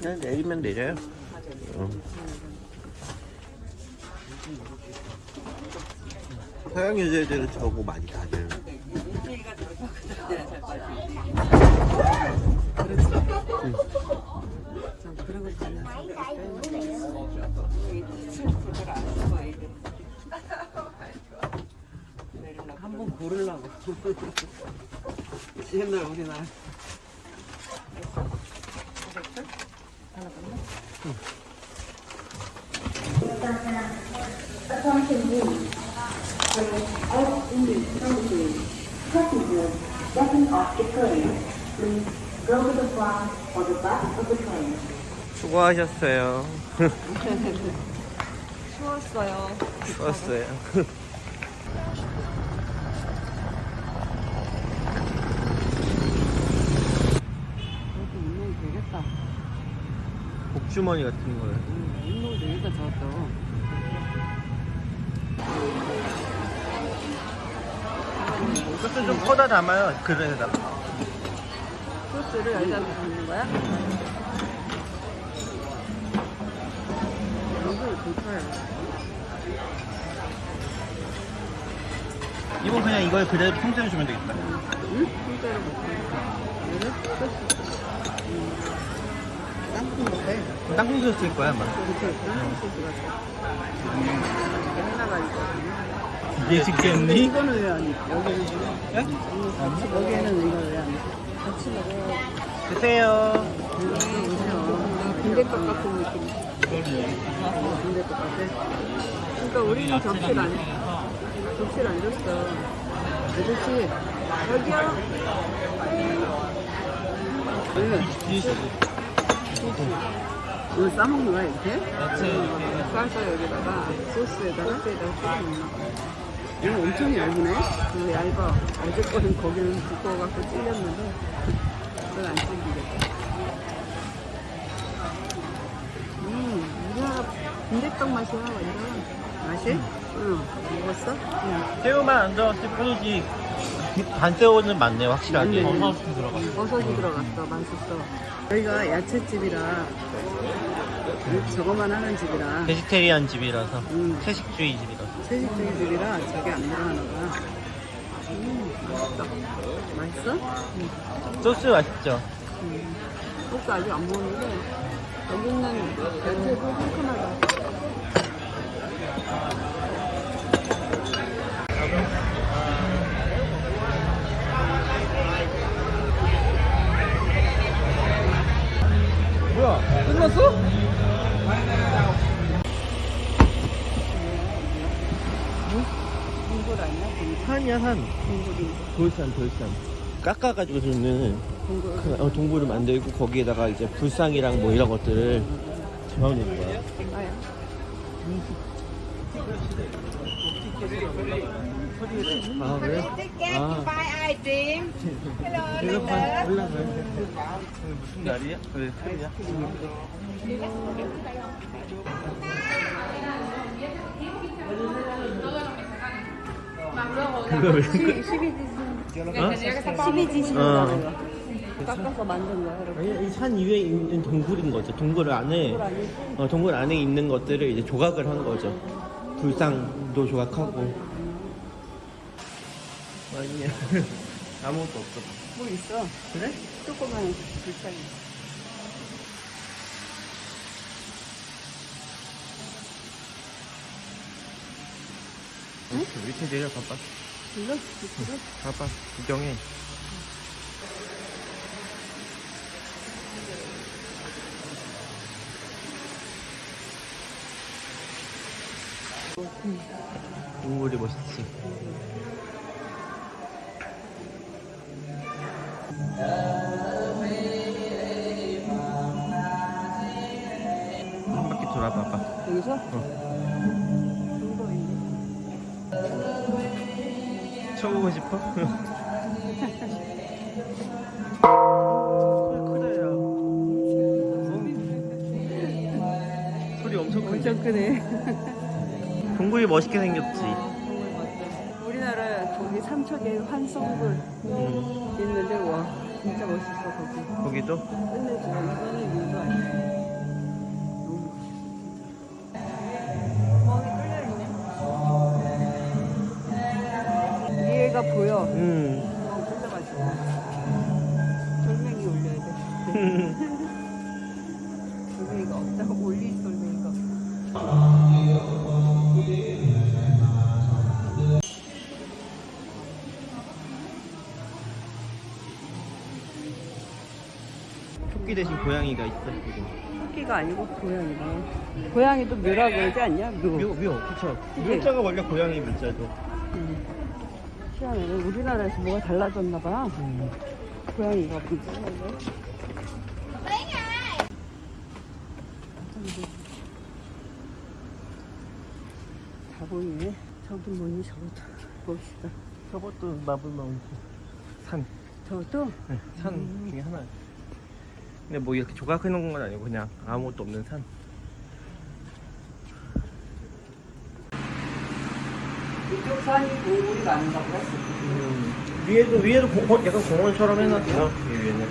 그냥 내리면 내려요. 어. 서양 여자애들은 저거 많이 있잖아. 한번 고르려고. 옛날 우리나라. Attention please. Train S-E-23 passengers getting off the train. Please go to the front or the back of the train. 수고하셨어요. 추웠어요. 좋았어요. 그것도 운동이 되겠다. 복주머니 같은 거요. 응, 운동이 되겠다, 저것도. 이것도 좀 퍼다 담아요. 그릇에다가. 소스를 여기다 붓는 거야? 이거 그냥 이걸 그대로 통째로 주면 되겠다. 응? 진짜로 먹고. 얘를 소스. 땅콩 같아. 땅콩 소스일 거야 아마. 그렇죠. 땅콩 소스 같아. 이게 하나가 있거든요. 이게 직겠니? 이거는 왜안 있어? 여기는 지금 여기에는 이거 왜안 있어? 같이 먹어. 드세요. 보세요. 빈대떡 같은 느낌. 어, 빈대떡 같아. 그러니까 우리는 접시를 안 접시를 안 줬어. 아저씨 여기요. 왜? 이거 싸먹는 거야 이렇게? 쌀쌀 여기다가 소스에다가 뼈에다가 찍어 먹는 거. 이거 엄청 얇으네. 그거 얇아. 어제 거는 거기는 두꺼워갖고 찔렸는데 그건 안 찔리겠다. 음, 우리나라 빈대떡 맛이야 완전. 맛이? 응. 먹었어? 응. 새우만 안 들어갔을 뿐이지 반새우는 맞네 확실하게. 맞네. 버섯이 들어갔어. 버섯이 들어갔어. 맛있어. 여기가 야채집이라 저거만 하는 집이라 베지테리안 집이라서 음. 채식주의 집이라서. 채식주의 집이라 저게 안 들어가나 봐. 음, 맛있다. 맛있어? 소스 맛있죠? 음. 소스 아직 안 먹었는데 여기는 야채도 상큼하다. 뭐야? 끝났어? 동굴 아니야? 동굴이. 돌산 돌산. 깎아가지고 주는 동굴. 그, 어, 동굴을 만들고 거기에다가 이제 불상이랑 뭐 이런 것들을 재워놓을 거야. 아야. 아 그래? 아. 올라가 올라가. 무슨 날이야? 그래 큰일이야. 그거 왜? 그- 12지신 어? 깎아서 만든 거야, 이렇게. 아니 이산 위에 있는 동굴인 거죠. 동굴 안에? 어, 동굴 안에 있는 것들을 이제 조각을 한 거죠. 불상도 조각하고. 아니야. 아무것도 없어. 뭐 있어? 그래? 조그만 불쌍 해. 밑에 내려 봐봐. 이거? 이거? 봐봐. 구경해. 동굴이 멋있지. 한 바퀴 돌아봐봐. 여기서? 어. 쳐보고 싶어? 소리 크다야. 소리 엄청 크지? 엄청 크네. 동굴이 멋있게 생겼지. 우리나라 저기 삼척에 환성굴 음. 있는데 와 진짜 멋있어 거기. 거기도? 끝내줘. 보여. 음. 어, 뜯어가지고. 돌멩이 올려야 돼. 돌멩이가 없다고 올릴 돌멩이가. 토끼 대신 고양이가 있어. 여기. 토끼가 아니고 고양이네. 고양이도 묘라고 그러지 않냐? 묘. 묘, 묘, 그쵸. 그치? 묘자가 원래 고양이 묘자죠. 음. 희한해. 우리나라에서 뭐가 달라졌나 봐. 음. 고양이가 문제인데. 다 보이네. 저기 뭐니 저것도 봅시다. 저것도 마블 마운틴. 산. 저것도 네, 산 중에 하나. 근데 뭐 이렇게 조각해 놓은 건 아니고 그냥 아무것도 없는 산. 이쪽 산이 동물이 많은가 보다. 음, 위에도 위에도 공, 약간 공원처럼. 이 위에는.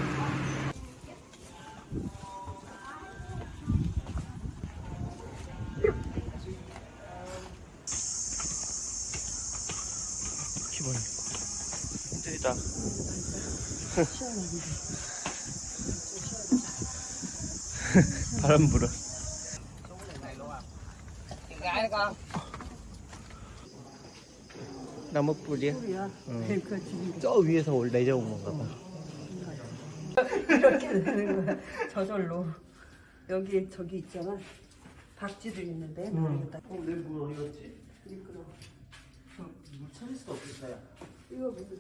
기분 힘들다. 바람 불어. 나무 뿌리야? 응. 지금 저 위에서 올 내려온 건가 봐. 이렇게 되는 거야. 저절로. 여기 저기 있잖아. 박쥐도 있는데. 모르겠다. 어, 내 물 어디 갔지? 미끄러. 물 찾을 수가 없겠어요. 이거 무슨?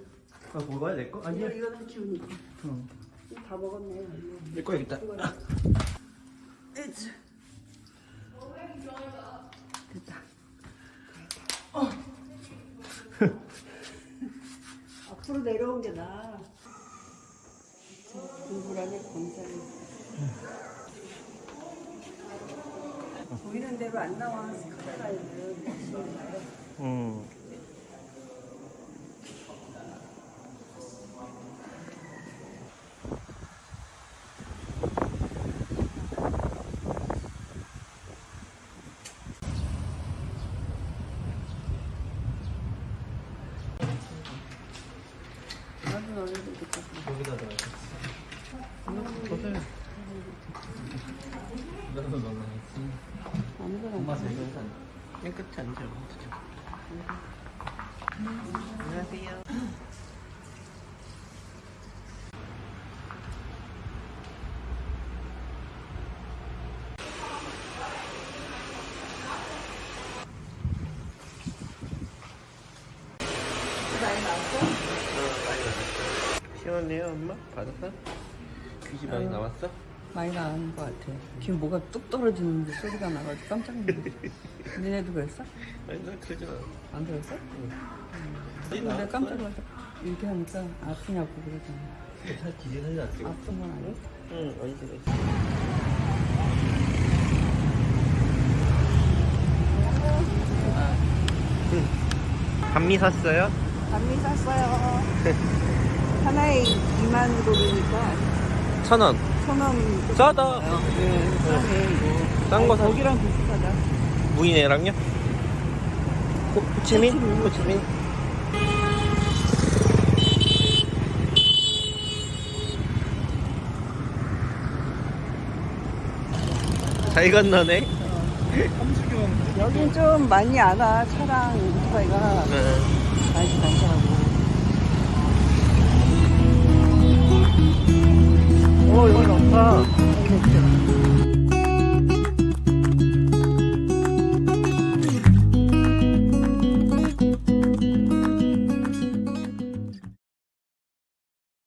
아, 먹어야 될 거? 아니야. 이거는 기운이고. 응. 다 먹었네. 내 거야겠다. 에이치. 됐 앞으로 내려온 게 나아. 동굴 안에 공장이. 보이는 대로 안 나와. 카메라에는 열심히 나요. 응. 나도 너네도 이렇게 여기다 넣어. 저도. 나도 넣어야지. 아무거나. 맛을 맨 끝에 앉아. 안녕하세요. 시원해요, 엄마? 받았어? 귀지 많이 나왔어? 많이 나는 것 같아. 지금 뭐가 뚝 떨어지는데 소리가 나가지고 깜짝 놀랐어. 니네도 그랬어? 아니, 난 그러진 않아. 안 그랬어? 많이 근데 나왔어요. 깜짝 놀랐어. 이렇게 하니까 아프냐고 그러잖아. 살 사진 안 찍어. 아픈 건 아니야? 응, 어디 찍었어? 감미 샀어요? 감미 샀어요. 하나에 2만 돌이니까 천 원. 천 원. 싸다. 네, 싸네 이거. 싼거 사- 거기랑 비슷하다. 무인애랑요? 호, 호치민? 호치민? 잘 건너네. 여긴 좀 많이 안 와. 차랑 오토바이가 네. 많이 다니